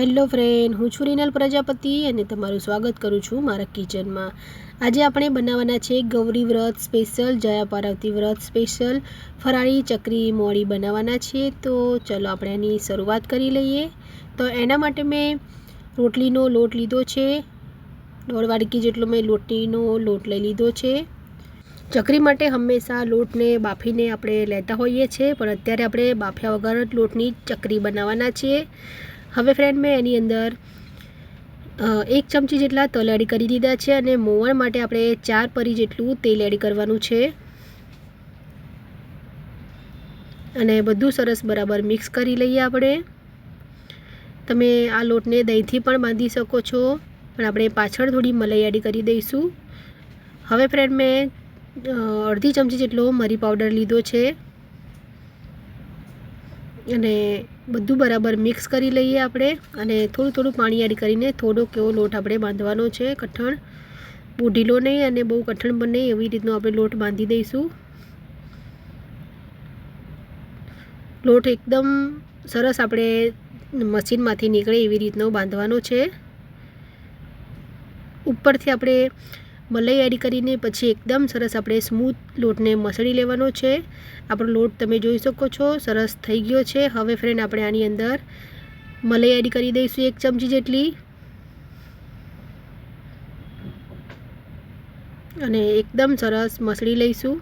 Hello friend, હું છું રીનલ પ્રજાપતિ અને તમારું સ્વાગત કરું છું મારા કિચનમાં. આજે આપણે બનાવવાના છે ગૌરી વ્રત સ્પેશિયલ, જયા પાર્વતી વ્રત સ્પેશિયલ. ફરાળી ચકરી મોળી બનાવવાના છે, તો ચલો આપણે એની શરૂઆત કરી લઈએ. તો એના માટે મેં રોટલીનો લોટ લીધો છે. દોઢ વાડકી જેટલો મેં લોટલીનો લોટ લઈ લીધો છે. ચકરી માટે હંમેશા લોટને બાફીને આપણે લેતા હોઈએ છીએ પણ અત્યારે આપણે બાફ્યા વગર લોટની ચકરી બનાવવાના છીએ હવે ફ્રેન્ડ મેં એની અંદર એક ચમચી જેટલા તલ એડ કરી દીધા છે અને મોવણ માટે આપણે ચાર પરી જેટલું તેલ એડ કરવાનું છે. અને બધું સરસ બરાબર મિક્સ કરી લઈએ આપણે. તમે આ લોટને દહીંથી પણ બાંધી શકો છો, પણ આપણે પાછળ થોડી મલાઈ એડ કરી દઈશું. હવે ફ્રેન્ડ મેં અડધી ચમચી જેટલો મરી પાવડર લીધો છે. અને બધું બરાબર મિક્સ કરી લઈએ આપણે અને થોડું થોડું પાણી એડ કરીને થોડોક એવો લોટ આપણે બાંધવાનો છે, કઠણ. બહુ ઢીલો નહીં અને બહુ કઠણ પણ નહીં, એવી રીતનો આપણે લોટ બાંધી દઈશું. લોટ એકદમ સરસ આપણે મશીનમાંથી નીકળે એવી રીતનો બાંધવાનો છે. ઉપરથી આપણે મલાઈ એડ કરીને પછી એકદમ સરસ આપણે સ્મૂથ લોટને મસળી લેવાનો છે. આપણો લોટ તમે જોઈ શકો છો, સરસ થઈ ગયો છે. હવે ફ્રેન્ડ આપણે આની અંદર મલાઈ એડ કરી દઈશું એક ચમચી જેટલી. અને એકદમ સરસ મસળી લઈશું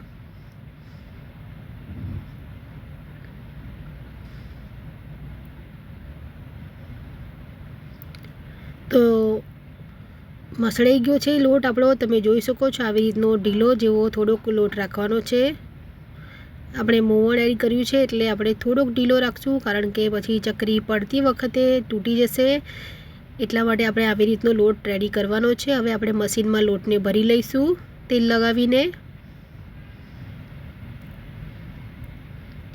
તો મસળાઈ ગયો છે લોટ આપણો. તમે જોઈ શકો છો આવી રીતનો ઢીલો જેવો થોડોક લોટ રાખવાનો છે. આપણે મોવણ એડ કર્યું છે એટલે આપણે થોડોક ઢીલો રાખશું કારણ કે પછી ચકરી પડતી વખતે તૂટી જશે. એટલા માટે આપણે આવી રીતનો લોટ રેડી કરવાનો છે. હવે આપણે મશીનમાં લોટને ભરી લઈશું તેલ લગાવીને.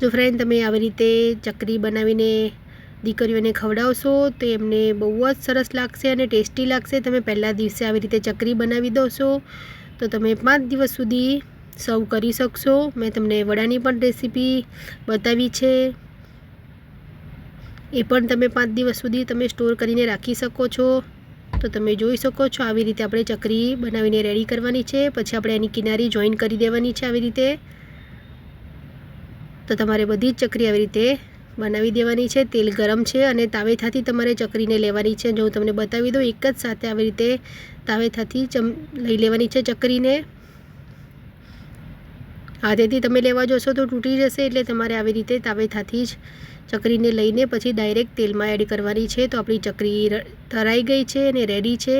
જો ફ્રેન્ડ તમે આવી રીતે ચકરી બનાવીને દીકરીઓને ખવડાવશો તો એમને બહુ જ સરસ લાગશે અને ટેસ્ટી લાગશે. તમે પહેલા દિવસે આવી રીતે ચકરી બનાવી દોશો તો તમે પાંચ દિવસ સુધી સર્વ કરી શકશો. મેં તમને વડાની પણ રેસીપી બતાવી છે. એ પણ તમે પાંચ દિવસ સુધી તમે સ્ટોર કરીને રાખી શકો છો. તો તમે જોઈ શકો છો આવી રીતે આપણે ચકરી બનાવીને રેડી કરવાની છે. પછી આપણે એની કિનારી જોઈન કરી દેવાની છે આવી રીતે. તો તમારે બધી જ ચકરી આવી રીતે બનાવી દેવાની છે. તેલ ગરમ છે અને તાવેથાથી તમારે ચકરીને લેવાની છે. જો હું તમને બતાવી દઉં, એક જ સાથે આવી રીતે તાવેથાથી ચમ, લઈ લેવાની છે ચકરીને. હાથેથી તમે લેવા જશો તો તૂટી જશે, એટલે તમારે આવી રીતે તાવેથાથી જ ચકરીને લઈને પછી ડાયરેક્ટ તેલમાં એડ કરવાની છે. તો આપણી ચકરી તરાઈ ગઈ છે અને રેડી છે.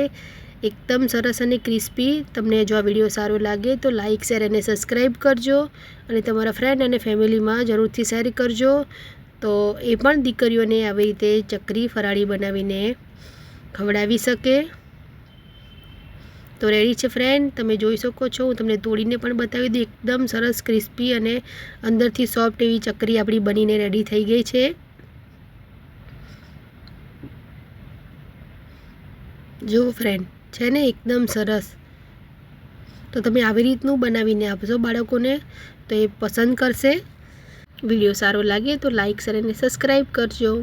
એકદમ સરસ અને ક્રિસ્પી. તમને જો આ વીડિયો સારો લાગે તો લાઇક શેર અને સબસ્ક્રાઈબ કરજો. અને તમારા ફ્રેન્ડ અને ફેમિલીમાં જરૂરથી શેર કરજો. તો એ પણ દીકરીઓને આવી રીતે ચકરી ફરાળી બનાવીને ખવડાવી શકે. તો રેડી છે ફ્રેન્ડ તમે જોઈ શકો છો. હું તમને તોડીને પણ બતાવી દઉં. એકદમ સરસ ક્રિસ્પી અને અંદરથી સોફ્ટ એવી ચકરી આપણી બનીને રેડી થઈ ગઈ છે. જો ફ્રેન્ડ છે ને એકદમ સરસ. તો તમે આવી રીતનું બનાવીને આપશો બાળકોને. તો એ પસંદ કરશે. વીડિયો સારો લાગે તો લાઇક શેર અને સબસ્ક્રાઈબ કરજો.